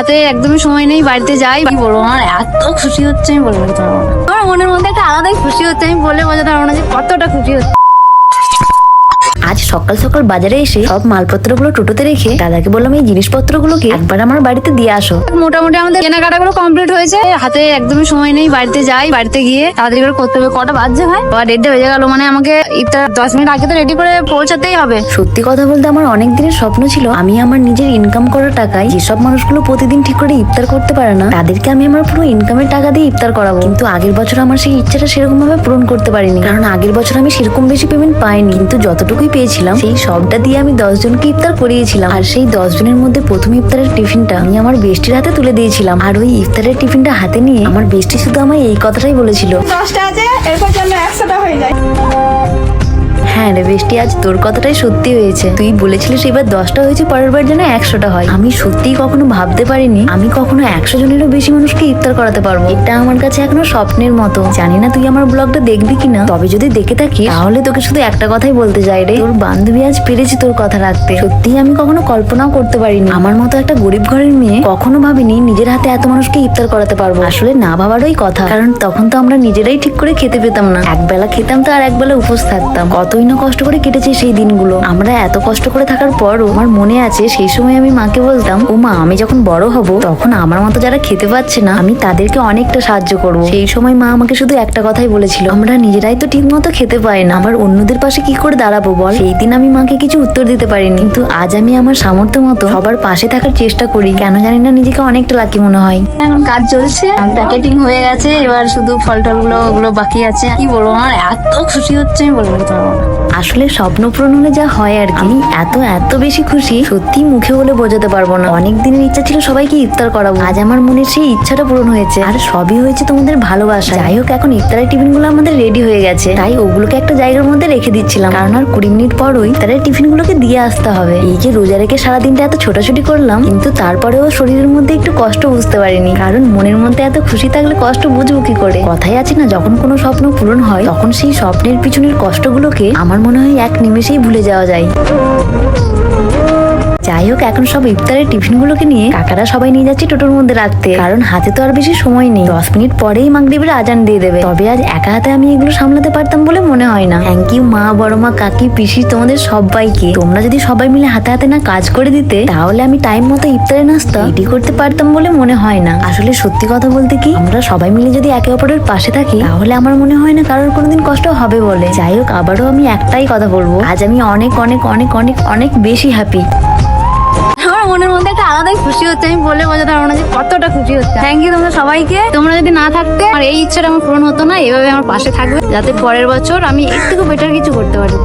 হাতে একদমই সময় নেই, বাড়িতে যাই বলব? আমার এত খুশি হচ্ছে, আমি বলব আমার মনের মধ্যে একটা আলাদাই খুশি হচ্ছে, আমি বলে বোঝাতে পারব না যে কতটা খুশি হচ্ছে। আজ সকাল সকাল বাজারে এসে সব মালপত্রগুলো টোটোতে রেখে দাদাকে বললাম এই জিনিসপত্রগুলোকে একবার আমার বাড়িতে দিয়ে আসো। মোটামুটি আমাদের কেনাকাটাগুলো কমপ্লিট হয়েছে। হাতে একদমই সময় নেই বাড়িতে যাই বাড়িতে গিয়ে তাড়াতাড়ি করে করতে হবে। কটা বাজছে ভাই? বা দেড়টা বেজে গেল মানে আমাকে ইফতার দশ মিনিট আগে তো রেডি করে পৌঁছাতেই হবে। সত্যি কথা বলতে আমার অনেক দিনের স্বপ্ন ছিল আমি আমার নিজের ইনকাম করা টাকায় যেসব মানুষগুলো প্রতিদিন ঠিক করে ইফতার করতে পারে না তাদেরকে আমি আমার পুরো ইনকামের টাকা দিয়ে ইফতার করাবো। কিন্তু আগের বছর আমার সেই ইচ্ছাটা সেরকম ভাবে পূরণ করতে পারিনি। কারণ আগের বছর আমি সেরকম বেশি পেমেন্ট পাইনি। কিন্তু যতটুকুই পেয়েছিলাম সেই সবটা দিয়ে আমি দশজনকে ইফতার করিয়েছিলাম। আর সেই দশজনের মধ্যে প্রথম ইফতারের টিফিনটা আমি আমার বেষ্টির হাতে তুলে দিয়েছিলাম। আর ওই ইফতারের টিফিনটা হাতে নিয়ে আমার বেষ্টি শুধু আমায় এই কথাটাই বলেছিল। দশটা আছে, এরপর হয়ে যায়। হ্যাঁ রে বৃষ্টি, আজ তোর কথাটাই সত্যি হয়েছে। তুই বলেছিলিস এবার দশটা হয়েছে, পরের বার যেন একশোটা হয়। আমি সত্যিই কখনো ভাবতে পারিনি, আমি কখনো একশো জনেরও বেশি মানুষকে ইফতার করাতে পারব। এটা আমার কাছে এখনও স্বপ্নের মতো। জানি না তুই আমার ব্লগটা দেখবি কিনা, তবে যদি দেখে থাকি তাহলে তোকে শুধু একটা কথাই বলতে চাই রে। তোর বান্ধবী আজ পেরেছি তোর কথা রাখতে। সত্যিই আমি কখনো কল্পনাও করতে পারিনি। আমার মতো একটা গরিব ঘরের মেয়ে কখনো ভাবিনি নিজের হাতে এত মানুষকে ইফতার করাতে পারব। আসলে না ভাবারই কথা, কারণ তখন তো আমরা নিজেরাই ঠিক করে খেতে পেতাম না। একবেলা খেতাম তো আর একবেলা উপোস থাকতাম। কতই না কষ্ট করে কেটেছে সেই দিনগুলো। আমরা এত কষ্ট করে থাকার পরও আমার মনে আছে, সেই সময় আমি মাকে বলতাম ও মা আমি যখন বড় হব, তখন আমার মতো যারা খেতে পাচ্ছে না, আমি তাদেরকে অনেকটা সাহায্য করব। সেই সময় মা আমাকে শুধু একটা কথাই বলেছিল, আমরা নিজেরাই তো ঠিক মতো খেতে পাই না, আবার অন্যদের পাশে কি করে দাঁড়াবো বল? সেই দিন আমি মাকে কিছু উত্তর দিতে পারিনি, কিন্তু আজ আমি আমার সামর্থ্য মতো সবার পাশে থাকার চেষ্টা করি। কেন জানি না নিজেকে অনেকটা লাকি মনে হয়। এখন কাজ চলছে প্যাকেটিং হয়ে গেছে, এবার শুধু ফল টলগুলো ওগুলো বাকি আছে। কি বলব, আমার এত খুশি হচ্ছে, আমি বলব না। আসলে স্বপ্ন পূরণ হলে যা হয় আর আমি এত এত বেশি খুশি সত্যি মুখে বলে বোঝাতে পারব না। অনেক দিনের ইচ্ছা ছিল সবাইকে ইফতার করাবো। আজ আমার মনে সেই ইচ্ছাটা পূরণ হয়েছে। আর সবই হয়েছে তোমাদের ভালোবাসা যাই হোক, এখন ইফতারের টিফিনগুলো আমাদের রেডি হয়ে গেছে। তাই ওগুলোকে একটা জায়গার মধ্যে রেখে দিচ্ছিলাম। কারণ আর কুড়ি মিনিট পরই ইফতারের টিফিন গুলোকে দিয়ে আসতে হবে। এই যে রোজা রেখে সারাদিনটা এত ছোটাছুটি করলাম, কিন্তু তারপরেও শরীরের মধ্যে একটু কষ্ট বুঝতে পারিনি। কারণ মনের মধ্যে এত খুশি থাকলে কষ্ট বুঝব কি করে? কথাই আছে না, যখন কোনো স্বপ্ন পূরণ হয়, তখন সেই স্বপ্নের পিছনের কষ্টগুলোকে আমার মনে হয় এক নিমেষেই ভুলে যাওয়া যায়। যাই হোক, এখন সব ইফতারের টিফিনগুলোকে নিয়ে কাকারা সবাই নিয়ে যাচ্ছে টোটোর মধ্যে রাখতে। কারণ হাতে তো আর বেশি সময় নেই। দশ মিনিট পরেই মাগরিবের আজান দিয়ে দেবে। তবে আজ একা হাতে আমি এগুলো সামলাতে পারতাম বলে মনে হয় না। থ্যাংক ইউ মা, বড় মা, কাকি, পিসি, তোমাদের সবাইকে। তোমরা যদি সবাই মিলে হাতে হাতে না কাজ করে দিতে, তাহলে আমি টাইম মতো ইফতারের নাস্তা রেডি করতে পারতাম বলে মনে হয় না। আসলে সত্যি কথা বলতে কি, আমরা সবাই মিলে যদি একে অপরের পাশে থাকি, তাহলে আমার মনে হয় না কারোর কোনোদিন কষ্ট হবে বলে। যাই হোক, আবারও আমি একটাই কথা বলব। আজ আমি অনেক অনেক অনেক অনেক অনেক বেশি হ্যাপি মনের মধ্যে একটা আলাদাই খুশি হচ্ছে, আমি বলে বোঝা পারব না যে কতটা খুশি হচ্ছে। থ্যাংক ইউ তোমরা সবাইকে। তোমরা যদি না থাকতে আর এই ইচ্ছাটা আমার পূরণ হতো না, এভাবে আমার পাশে থাকবে, যাতে পরের বছর আমি এর বেটার কিছু করতে পারি।